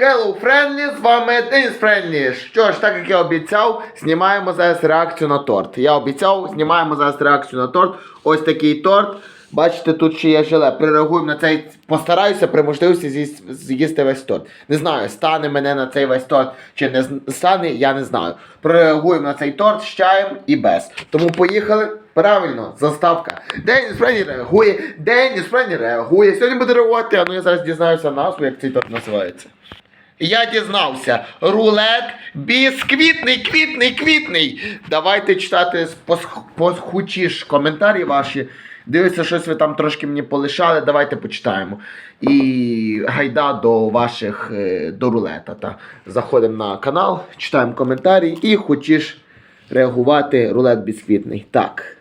Hello, Friendly, з вами Денис Friendly. Що ж, так як я обіцяв, знімаємо зараз реакцію на торт. Я обіцяв, знімаємо зараз реакцію на торт. Ось такий торт. Бачите, тут ще є желе. Перереагуємо на цей. Постараюся при можливості з'їсти весь торт. Не знаю, стане мене на цей весь торт чи не стане, я не знаю. Прореагуємо на цей торт з чаєм і без. Тому поїхали. Правильно, заставка. Деніс Френі реагує, Деніс Френі реагує. Сьогодні буде реагувати, а ну я зараз дізнаюся назву, як цей торт називається. Я дізнався. Рулет бісквітний, квітний, квітний. Давайте читати посхучіш коментарі ваші. Дивіться, щось ви там трошки мені полишали. Давайте почитаємо. І гайда до ваших е, до рулета. Та. Заходимо на канал, читаємо коментарі і хочеш реагувати рулет бісквітний. Так.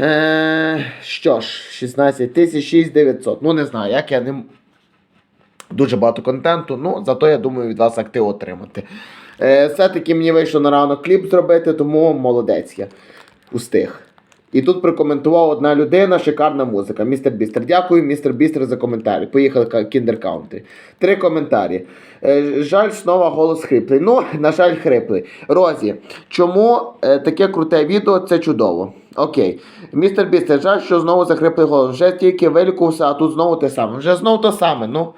Е, що ж, 16 тисяч 6900. Ну не знаю, як я не, дуже багато контенту, ну зато я думаю від вас актив отримати. Е, все-таки мені вийшло на ранок кліп зробити, тому молодець я устиг. І тут прокоментував одна людина, шикарна музика. Містер Бістер. Дякую, містер Бістер, за коментарі. Поїхали ка- Kinder Три коментарі. Е, жаль, знову голос хриплий. Ну, на жаль, хриплий. Розі, чому е, таке круте відео? Це чудово. Окей. Містер Бістер, жаль, що знову захриплий голос. Вже тільки вилікувався, а тут знову те саме. Вже знову те саме. Ну,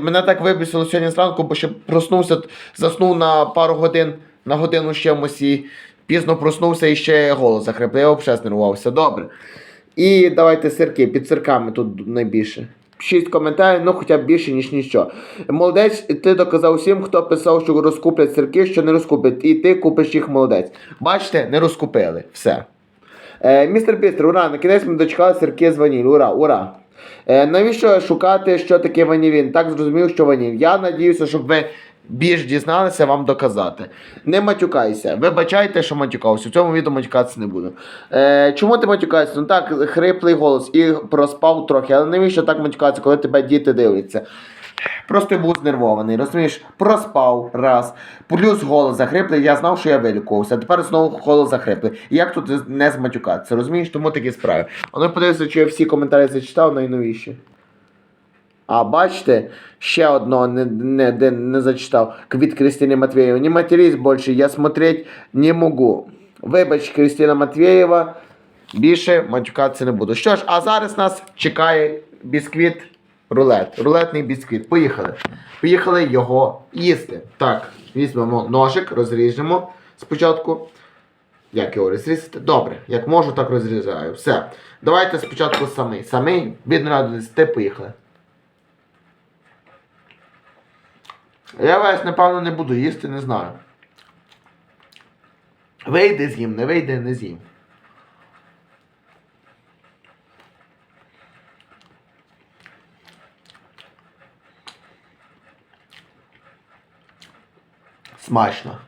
мене так вибісило сьогодні зранку, бо ще проснувся, заснув на пару годин, на годину з чимось і пізно проснувся і ще голос захриплий. Я взагалі знервувався. Добре. І давайте сирки. Під сирками тут найбільше. Шість коментарів, ну хоча б більше, ніж нічого. Молодець, ти доказав всім, хто писав, що розкуплять сирки, що не розкуплять. І ти купиш їх молодець. Бачите, не розкупили. Все. Е, містер Бістер, ура! На кінець ми дочекали сирки з ваніль. Ура, ура! Е, навіщо шукати, що таке ванілін? Так зрозумів, що ваніль. Я надіюся, щоб ви більш дізналися вам доказати. Не матюкайся. Вибачайте, що матюкався. В цьому відео матюкатися не буду. Е, чому ти матюкаєшся? Ну так, хриплий голос і проспав трохи. Але навіщо так матюкатися, коли тебе діти дивляться? Просто був знервований, розумієш? Проспав раз. Плюс голос захриплий, я знав, що я вилікувався. Тепер знову голос захриплий. Як тут не зматюкатися, розумієш? Тому такі справи. А ну подивися, чи я всі коментарі зачитав найновіші. А бачите, ще одного не, не, не, не зачитав. Квіт Кристини Матвеєва. Не матерись більше, я смотреть не можу. Вибач, Кристина Матвєєва. Більше матюкатися не буду. Що ж, а зараз нас чекає бісквіт рулет. Рулетний бісквіт. Поїхали. Поїхали його їсти. Так, візьмемо ножик, розріжемо спочатку. Як його розрізати? Добре, як можу, так розрізаю. Все. Давайте спочатку самий. Самий від 0 до 10 поїхали. Я весь, напевно, не буду їсти, не знаю. Вийде з'їм, не вийде, не з'їм. Смачно.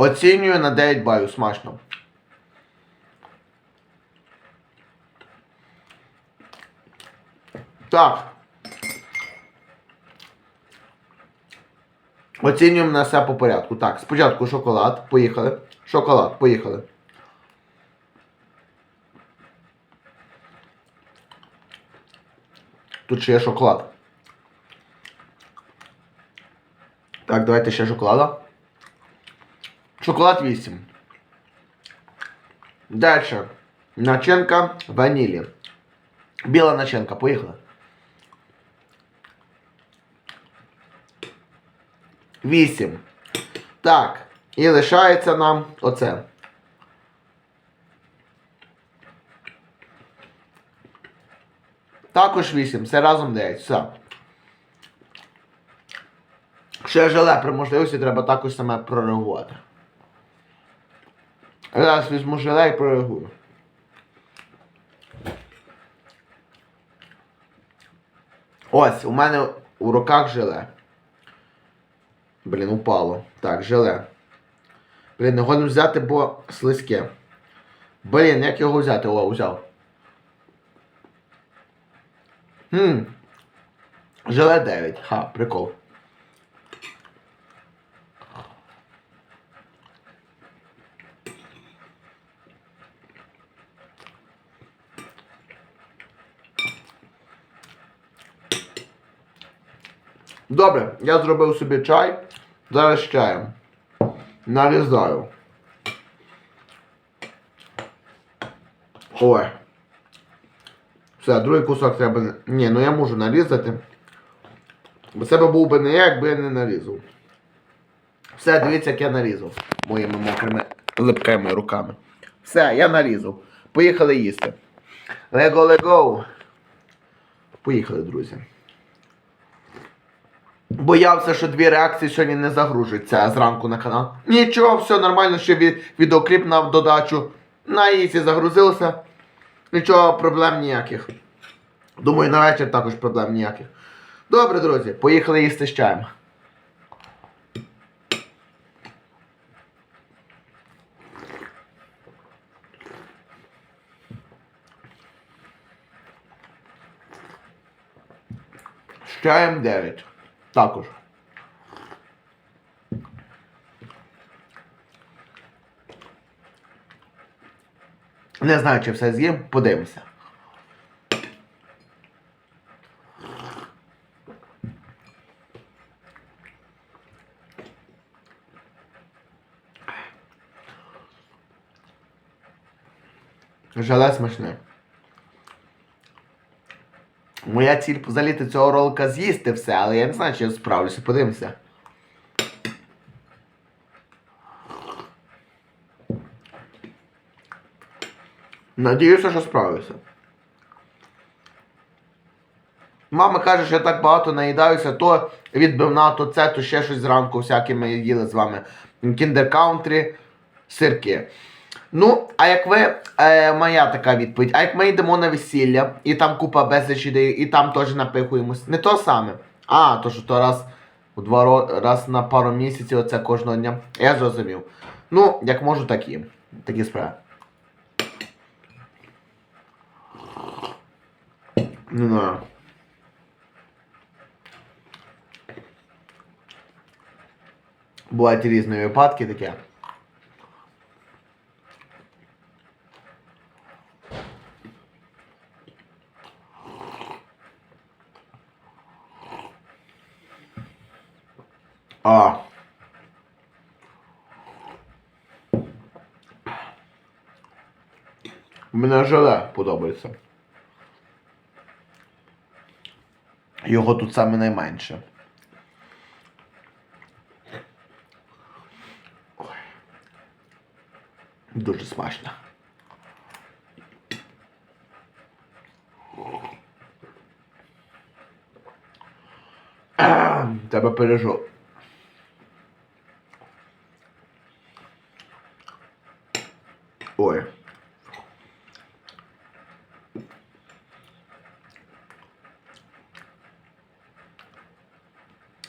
Оцінюю на 9 балів, смачно. Так. Оцінюємо на все по порядку. Так, спочатку шоколад. Поїхали. Шоколад, поїхали. Тут ще є шоколад. Так, давайте ще шоколада. Шоколад 8. Дальше. Начинка ванілі. Біла начинка, поїхали. 8. Так. І лишається нам оце. Також 8. Все разом 9. Все. Ще желе при можливості треба також саме прореагувати. Зараз візьму желе і прореагую. Ось, у мене у руках желе. Блін, упало. Так, желе. Блін, не годен взяти, бо слизьке. Блін, як його взяти? О, взяв. Хм. Желе 9. Ха, прикол. Добре, я зробив собі чай. Зараз чаєм. Нарізаю. Ой. Все, другий кусок треба. Ні, ну я можу нарізати. Бо це був би не я, якби я не нарізав. Все, дивіться, як я нарізав моїми мокрими липкими руками. Все, я нарізав. Поїхали їсти. Лего лего. Поїхали, друзі. Боявся, що дві реакції сьогодні не загружуються зранку на канал. Нічого, все нормально, ще від, відеокліп на додачу. На ісі загрузився. Нічого, проблем ніяких. Думаю, на вечір також проблем ніяких. Добре, друзі, поїхали їсти з чаєм. Чаєм 9. Також. Не знаю, чи все з'їм, подивимося. Желе смачне. Моя ціль заліти цього ролика з'їсти все, але я не знаю, чи я справлюся. Подивимося. Надіюся, що справлюся. Мама каже, що я так багато наїдаюся, то відбивна, то це, то ще щось зранку, всяке ми їли з вами. Kinder Country, сирки. Ну, а як ви, е, моя така відповідь, а як ми йдемо на весілля, і там купа безліч ідей, і там теж напихуємось. Не то саме. А, то що то раз у два раз на пару місяців, оце кожного дня. Я зрозумів. Ну, як можу, так і. Такі справи. Не знаю. Бувають різні випадки таке. А. Мене желе подобається. Його тут саме найменше. Ой. Дуже смачно. Тебе пережов. Ой.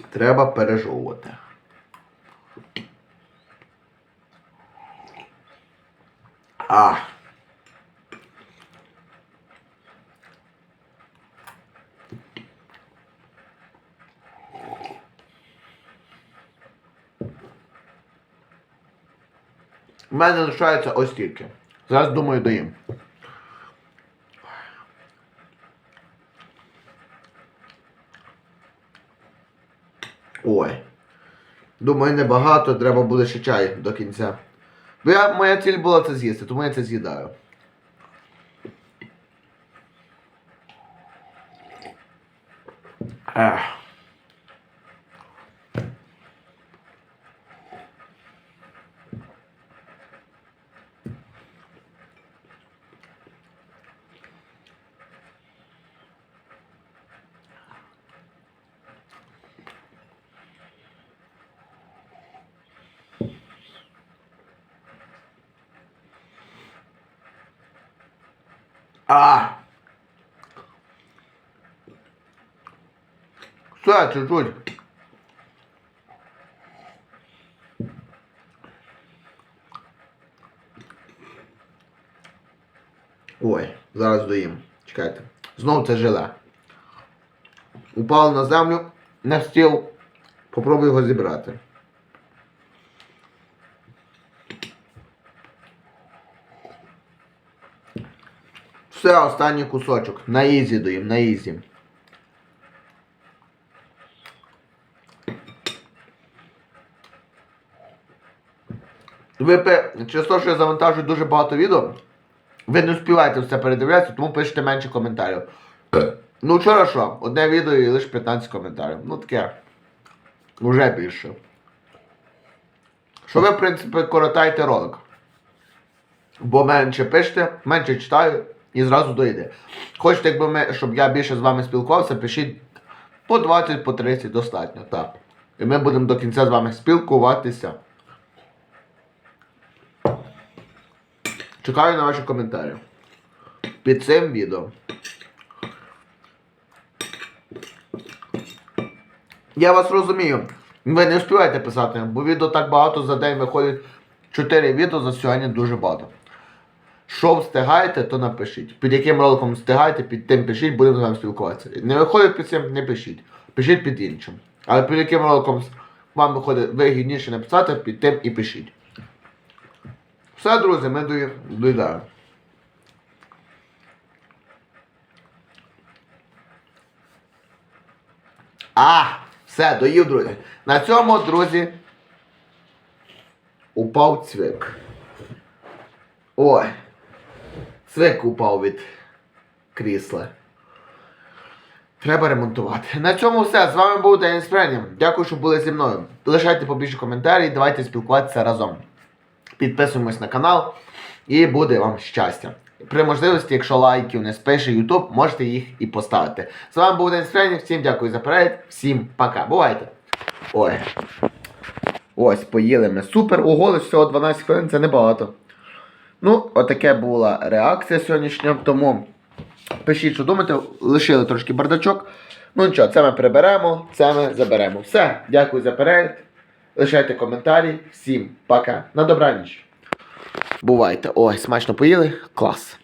Треба пережовувати. А. У мене лишається ось тільки. Зараз думаю доїм. Ой. Думаю, небагато, треба буде ще чай до кінця. Бо я, моя ціль була це з'їсти, тому я це з'їдаю. А. Все, чуть-чуть. Ой, зараз доїм. Чекайте. Знову це желе. Упало на землю, на стіл. Попробуй його зібрати. Все, останній кусочок. На ізі доїм, на ізі. Ви пи... Через що я завантажую дуже багато відео, ви не встигаєте все передивлятися, тому пишете менше коментарів. Ну вчора що? Одне відео і лише 15 коментарів. Ну таке. Уже більше. Що ви, в принципі, коротаєте ролик. Бо менше пишете, менше читаю і зразу дойде. Хочете, якби ми, щоб я більше з вами спілкувався, пишіть по 20, по 30 достатньо. Так. І ми будемо до кінця з вами спілкуватися. Чекаю на ваші коментарі. Під цим відео. Я вас розумію. Ви не встигаєте писати, бо відео так багато за день виходить 4 відео за сьогодні дуже багато. Що встигаєте, то напишіть. Під яким роликом встигаєте, під тим пишіть, будемо з вами спілкуватися. Не виходить під цим, не пишіть. Пишіть під іншим. Але під яким роликом вам виходить вигідніше написати, під тим і пишіть. Все, друзі, ми доїдаємо. А, все, доїв, друзі. На цьому, друзі, упав цвик. Ой. Цвик упав від крісла. Треба ремонтувати. На цьому все. З вами був Денис Френім. Дякую, що були зі мною. Лишайте побільше коментарі, давайте спілкуватися разом. Підписуємось на канал і буде вам щастя. При можливості, якщо лайків не спише YouTube, можете їх і поставити. З вами був Денис Френів, всім дякую за перегляд, всім пока. Бувайте! Ой. Ось, поїли ми. Супер, ого, лише всього 12 хвилин, це небагато. Ну, отаке була реакція сьогоднішня, тому пишіть, що думаєте, лишили трошки бардачок. Ну нічого, це ми приберемо, це ми заберемо. Все, дякую за перегляд. Лишайте коментарі. Всім пока. На добраніч. Бувайте. Ой, смачно поїли. Клас.